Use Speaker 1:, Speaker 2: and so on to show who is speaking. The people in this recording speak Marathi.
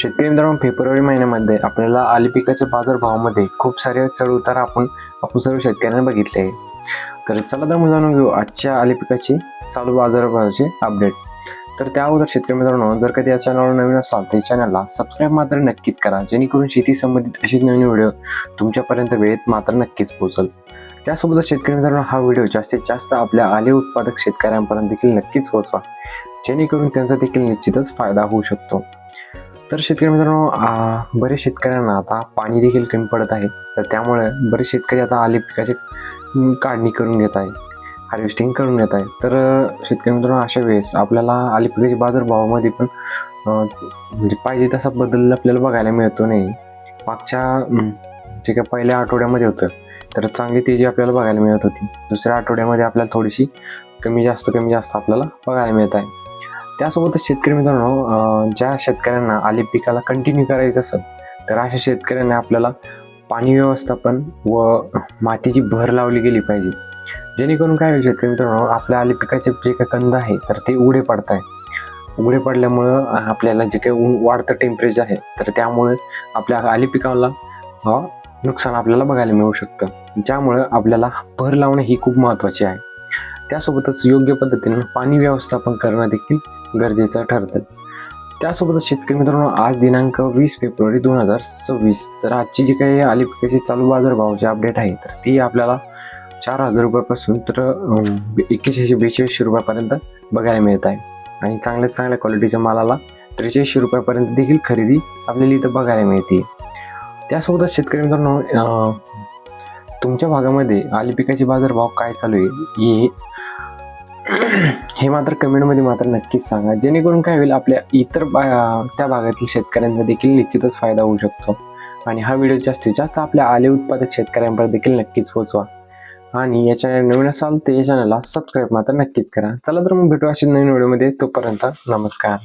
Speaker 1: शेतकरी मित्रांनो फेब्रुवारी महिन्यामध्ये आपल्याला आली पिकाच्या बाजारभावामध्ये खूप सारे चढ उतार आपण आपण सर्व शेतकऱ्यांना बघितले. आहे तर चला तर मुलांना घेऊ आजच्या आली पिकाची चालू बाजारभावाचे अपडेट तर त्या अगोदर शेतकरी मित्रांनो जर कधी या चॅनलवर नवीन असाल तर चॅनलला सबस्क्राईब मात्र नक्कीच करा जेणेकरून शेती संबंधित अशीच नवीन व्हिडिओ तुमच्यापर्यंत वेळेत मात्र नक्कीच पोहोचल. त्यासोबतच शेतकरी मित्रांनो हा व्हिडिओ जास्तीत जास्त आपल्या आले उत्पादक शेतकऱ्यांपर्यंत देखील नक्कीच पोहोचवा जेणेकरून त्यांचा देखील निश्चितच फायदा होऊ शकतो. तर शेतकरी मित्रांनो बरेच शेतकऱ्यांना आता पाणी देखील कमी पडत आहे. तर त्यामुळे बरेच शेतकरी आता आले पिकाची काढणी करून घेत आहे हार्वेस्टिंग करून घेत आहे. तर शेतकरी मित्रांनो अशा वेळेस आपल्याला आली पिकाच्या बाजारभावामध्ये पण म्हणजे पाहिजे तसा बदल आपल्याला बघायला मिळतो नाही. मागच्या जे काही पहिल्या आठवड्यामध्ये होतं तर चांगली तेजी आपल्याला बघायला मिळत होती. दुसऱ्या आठवड्यामध्ये आपल्याला थोडीशी कमी जास्त कमी जास्त आपल्याला बघायला मिळत आहे. त्यासोबतच शेतकरी मित्रांनो ज्या शेतकऱ्यांना आली पिकाला कंटिन्यू करायचं असेल तर अशा शेतकऱ्यांना आपल्याला पाणी व्यवस्थापन व मातीची भर लावली गेली पाहिजे. जेणेकरून काय होईल शेतकरी मित्रांनो आपल्या आले पिकाचे जे काही कंद आहे तर ते उघडे पडत आहे उघडे पडल्यामुळं आपल्याला जे काही ऊन वाढतं टेम्परेचर आहे तर त्यामुळे आपल्या आली पिकाला नुकसान आपल्याला बघायला मिळू शकतं. ज्यामुळं आपल्याला भर लावणे ही खूप महत्त्वाची आहे. त्यासोबतच योग्य पद्धतीने पाणी व्यवस्थापन करणं देखील गरजेचं ठरतं. त्यासोबतच शेतकरी मित्रांनो आज दिनांक वीस फेब्रुवारी दोन हजार सव्वीस. तर आजची जी काही आली पिकाची चालू बाजारभावाची अपडेट आहे तर ती आपल्याला चार हजार रुपयापासून तर एक्केचाळीसशे बेचाळीसशे रुपयापर्यंत बघायला मिळत आहे. आणि चांगल्यात चांगल्या क्वालिटीच्या मालाला त्रेचाळीसशे रुपयापर्यंत देखील खरेदी आपल्याला इथं बघायला मिळते. त्यासोबतच शेतकरी मित्रांनो तुमच्या भागामध्ये आली पिकाचे बाजारभाव काय चालू आहे हे हे मात्र कमेंटमध्ये मात्र नक्कीच सांगा. जेणेकरून काय होईल आपल्या इतर बा- त्या भागातील शेतकऱ्यांचा देखील निश्चितच फायदा होऊ शकतो. आणि हा व्हिडिओ जास्तीत जास्त आपल्या आले उत्पादक शेतकऱ्यांपर्यंत देखील नक्कीच पोहोचवा. आणि या चॅनल नवीन असाल तर या चॅनलला सबस्क्राईब मात्र नक्कीच करा. चला तर मग भेटू अशा नवीन व्हिडिओमध्ये. तोपर्यंत नमस्कार.